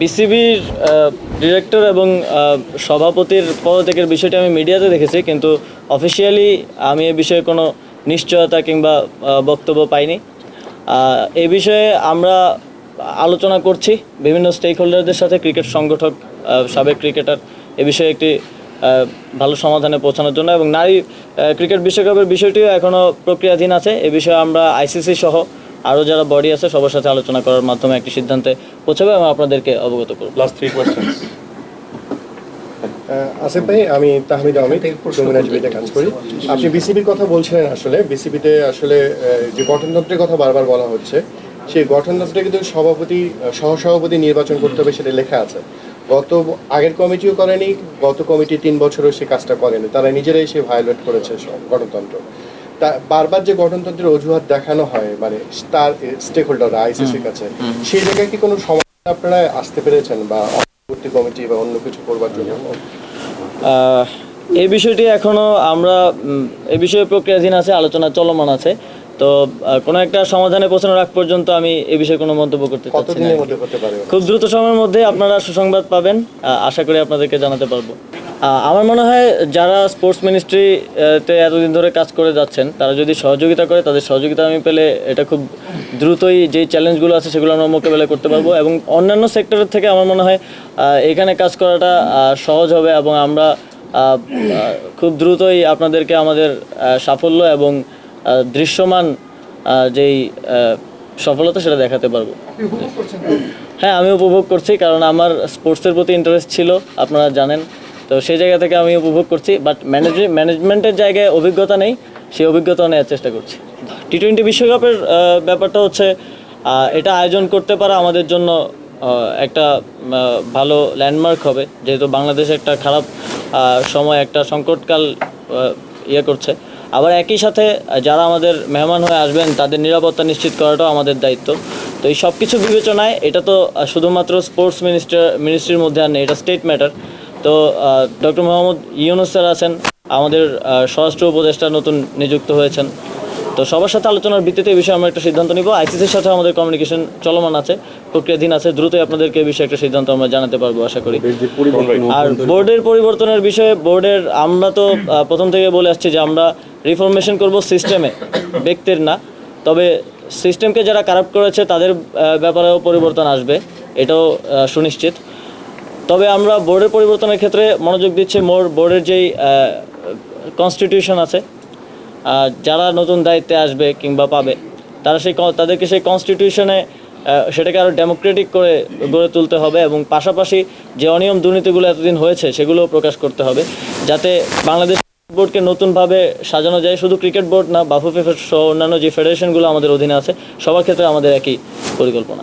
বিসিবির ডিরেক্টর এবং সভাপতির পদত্যাগের বিষয়টি আমি মিডিয়াতে দেখেছি, কিন্তু অফিসিয়ালি আমি এ বিষয়ে কোনো নিশ্চয়তা কিংবা বক্তব্য পাইনি। এ বিষয়ে আমরা আলোচনা করছি বিভিন্ন স্টেক হোল্ডারদের সাথে ক্রিকেট সংগঠক সাবেক ক্রিকেটার এ বিষয়ে একটি ভালো সমাধানে পৌঁছানোর জন্য এবং নারী ক্রিকেট বিশ্বকাপের বিষয়টিও এখনও প্রক্রিয়াধীন আছে। এ বিষয়ে আমরা আইসিসি সহ আরও যারা বডি আছে সবার সাথে আলোচনা করার মাধ্যমে একটি সিদ্ধান্তে পৌঁছাবে এবং আপনাদেরকে অবগত করব। লাস্ট থ্রি কোয়েশ্চেন্স আসিফ ভাই আমি তাহমিদ আহমেদ টিভিতে কাজ করি। আপনি বিসিবির কথা বলছিলেন আসলে। বিসিবিতে আসলে যে গঠনতন্ত্রের কথা বারবার বলা হচ্ছে সেই গঠনতন্ত্রে কিন্তু সভাপতি সহসভাপতি নির্বাচন করতে হবে সেটা লেখা আছে। গত আগের কমিটিও করেনি গত কমিটি তিন বছরও সে কাজটা করেনি। তারা নিজেরাই সে ভায়োলেট করেছে সব গণতন্ত্র। বারবার যে গঠনতন্ত্রের অজুহাত দেখানো হয় মানে তার স্টেক হোল্ডার আইসিসির কাছে সেই জায়গায় কি কোনো সমাধান আপনারা আসতে পেরেছেন বা পরবর্তী কমিটি বা অন্য কিছু করবার জন্য? এই বিষয়টি এখনও আমরা এই বিষয়ে প্রক্রিয়াধীন আছে আলোচনা চলমান আছে। তো কোনো একটা সমাধানে পৌঁছানোর আগ পর্যন্ত আমি এই বিষয়ে কোনো মন্তব্য করতে চাচ্ছি না খুব দ্রুত সময়ের মধ্যে আপনারা সুসংবাদ পাবেন আশা করি আপনাদেরকে জানাতে পারব। আমার মনে হয় যারা স্পোর্টস মিনিস্ট্রিতে এতদিন ধরে কাজ করে যাচ্ছেন তারা যদি সহযোগিতা করে তাদের সহযোগিতা আমি পেলে এটা খুব দ্রুতই যেই চ্যালেঞ্জগুলো আছে সেগুলো আমরা মোকাবেলা করতে পারব এবং অন্যান্য সেক্টরের থেকে আমার মনে হয় এখানে কাজ করাটা সহজ হবে এবং আমরা খুব দ্রুতই আপনাদেরকে আমাদের সাফল্য এবং দৃশ্যমান যেই সফলতা সেটা দেখাতে পারব। হ্যাঁ আমি উপভোগ করছি কারণ আমার স্পোর্টসের প্রতি ইন্টারেস্ট ছিল আপনারা জানেন। তো সেই জায়গা থেকে আমি উপভোগ করছি বাট ম্যানেজ ম্যানেজমেন্টের জায়গায় অভিজ্ঞতা নেই, সেই অভিজ্ঞতা নেওয়ার চেষ্টা করছি। টি টোয়েন্টি বিশ্বকাপের ব্যাপারটা হচ্ছে এটা আয়োজন করতে পারা আমাদের জন্য একটা ভালো ল্যান্ডমার্ক হবে। যেহেতু বাংলাদেশ একটা খারাপ সময়, একটা সংকটকাল ইয়ে করছে। আবার একই সাথে, যারা আমাদের মেহমান হয়ে আসবেন, তাদের নিরাপত্তা নিশ্চিত করাটাও আমাদের দায়িত্ব। তো এই সব কিছু বিবেচনায়, এটা তো শুধুমাত্র স্পোর্টস মিনিস্টার মিনিস্ট্রির মধ্যে আর নেই, এটা স্টেট ম্যাটার তো ডক্টর মোহাম্মদ ইউনুস স্যার আছেন আমাদের স্বরাষ্ট্র উপদেষ্টা নতুন নিযুক্ত হয়েছেন। তো সবার সাথে আলোচনার ভিত্তিতে এই বিষয়ে আমরা একটা সিদ্ধান্ত নিব। আইসিসির সাথে আমাদের কমিউনিকেশন চলমান আছে প্রক্রিয়াধীন আছে দ্রুতই আপনাদেরকে এই বিষয়ে একটা সিদ্ধান্ত আমরা জানাতে পারব আশা করি। আর বোর্ডের পরিবর্তনের বিষয়ে বোর্ডের আমরা তো আহ, প্রথম থেকে বলে আসছি যে আমরা রিফরমেশন করব সিস্টেমে ব্যক্তির না। তবে সিস্টেমকে যারা কারাপ্ট করেছে তাদের ব্যাপারেও পরিবর্তন আসবে এটাও সুনিশ্চিত। তবে আমরা বোর্ডের পরিবর্তনের ক্ষেত্রে মনোযোগ দিচ্ছি মোর বোর্ডের যেই কনস্টিটিউশন আছে যারা নতুন দায়িত্বে আসবে কিংবা পাবে, তারা সেই তাদেরকে সেই কনস্টিটিউশনে সেটাকে আরও ডেমোক্রেটিক করে গড়ে তুলতে হবে এবং পাশাপাশি যে অনিয়ম দুর্নীতিগুলো এতদিন হয়েছে সেগুলোও প্রকাশ করতে হবে, যাতে বাংলাদেশ বোর্ডকে নতুনভাবে সাজানো যায়। শুধু ক্রিকেট বোর্ড না, বাফুফে সহ অন্যান্য যে ফেডারেশনগুলো আমাদের অধীনে আছে, সবার ক্ষেত্রে আমাদের একই পরিকল্পনা।